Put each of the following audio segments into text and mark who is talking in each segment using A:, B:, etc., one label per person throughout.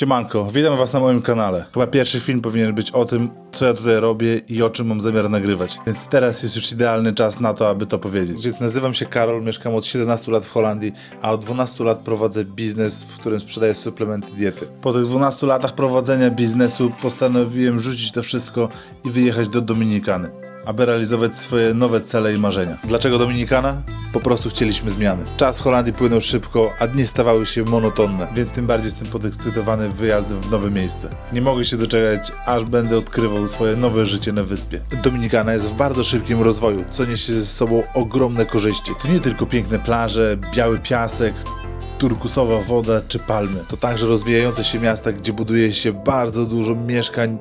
A: Siemanko, witam was na moim kanale. Chyba pierwszy film powinien być o tym, co ja tutaj robię i o czym mam zamiar nagrywać. Więc teraz jest już idealny czas na to, aby to powiedzieć. Więc nazywam się Karol, mieszkam od 17 lat w Holandii, a od 12 lat prowadzę biznes, w którym sprzedaję suplementy diety. Po tych 12 latach prowadzenia biznesu postanowiłem rzucić to wszystko i wyjechać do Dominikany aby realizować swoje nowe cele i marzenia. Dlaczego Dominikana? Po prostu chcieliśmy zmiany. Czas w Holandii płynął szybko, a dni stawały się monotonne, więc tym bardziej jestem podekscytowany wyjazdem w nowe miejsce. Nie mogę się doczekać, aż będę odkrywał swoje nowe życie na wyspie. Dominikana jest w bardzo szybkim rozwoju, co niesie ze sobą ogromne korzyści. To nie tylko piękne plaże, biały piasek, turkusowa woda czy palmy. To także rozwijające się miasta, gdzie buduje się bardzo dużo mieszkań,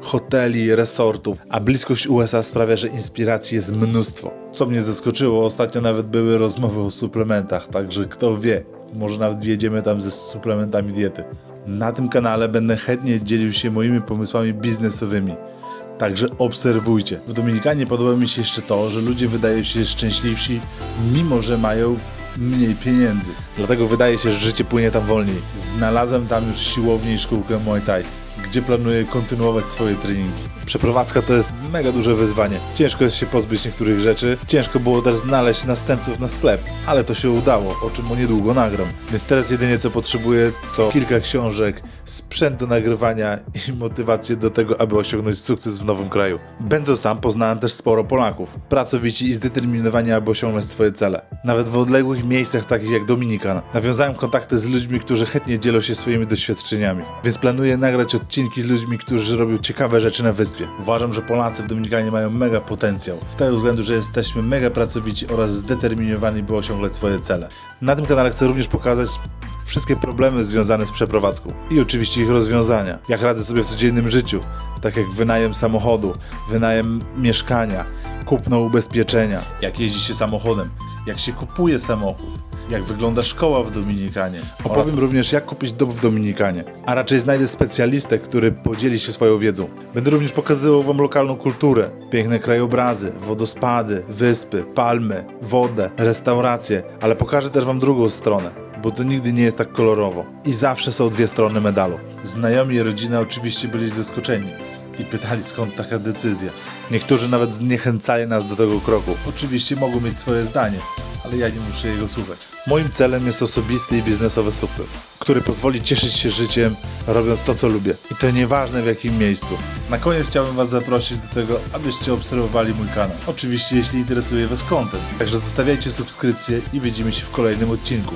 A: hoteli, resortów, a bliskość USA sprawia, że inspiracji jest mnóstwo. Co mnie zaskoczyło, ostatnio nawet były rozmowy o suplementach, także kto wie, może nawet wjedziemy tam ze suplementami diety. Na tym kanale będę chętnie dzielił się moimi pomysłami biznesowymi. Także obserwujcie. W Dominikanie podoba mi się jeszcze to, że ludzie wydają się szczęśliwsi, mimo że mają mniej pieniędzy. Dlatego wydaje się, że życie płynie tam wolniej. Znalazłem tam już siłownię i szkółkę Muay Thai, gdzie planuję kontynuować swoje treningi. Przeprowadzka to jest mega duże wyzwanie. Ciężko jest się pozbyć niektórych rzeczy. Ciężko było też znaleźć następców na sklep, ale to się udało, o czym o niedługo nagram. Więc teraz jedynie co potrzebuję to kilka książek, sprzęt do nagrywania i motywację do tego, aby osiągnąć sukces w nowym kraju. Będąc tam poznałem też sporo Polaków, pracowici i zdeterminowani, aby osiągnąć swoje cele. Nawet w odległych miejscach takich jak Dominikana. Nawiązałem kontakty z ludźmi, którzy chętnie dzielą się swoimi doświadczeniami. Więc planuję nagrać odcinki z ludźmi, którzy robią ciekawe rzeczy na wyspie. Uważam, że Polacy w Dominikanie mają mega potencjał. Z tego względu, że jesteśmy mega pracowici oraz zdeterminowani, by osiągać swoje cele. Na tym kanale chcę również pokazać wszystkie problemy związane z przeprowadzką i oczywiście ich rozwiązania. Jak radzę sobie w codziennym życiu, tak jak wynajem samochodu, wynajem mieszkania, kupno ubezpieczenia, jak jeździ się samochodem, jak się kupuje samochód, jak wygląda szkoła w Dominikanie. Opowiem również, jak kupić dom w Dominikanie. A raczej znajdę specjalistę, który podzieli się swoją wiedzą. Będę również pokazywał Wam lokalną kulturę, piękne krajobrazy, wodospady, wyspy, palmy, wodę, restauracje, ale pokażę też Wam drugą stronę, bo to nigdy nie jest tak kolorowo. I zawsze są dwie strony medalu. Znajomi i rodzina oczywiście byli zaskoczeni i pytali skąd taka decyzja. Niektórzy nawet zniechęcali nas do tego kroku. Oczywiście mogą mieć swoje zdanie, ale ja nie muszę jego słuchać. Moim celem jest osobisty i biznesowy sukces, który pozwoli cieszyć się życiem, robiąc to, co lubię. I to nieważne w jakim miejscu. Na koniec chciałbym Was zaprosić do tego, abyście obserwowali mój kanał. Oczywiście, jeśli interesuje Was content. Także zostawiajcie subskrypcję i widzimy się w kolejnym odcinku.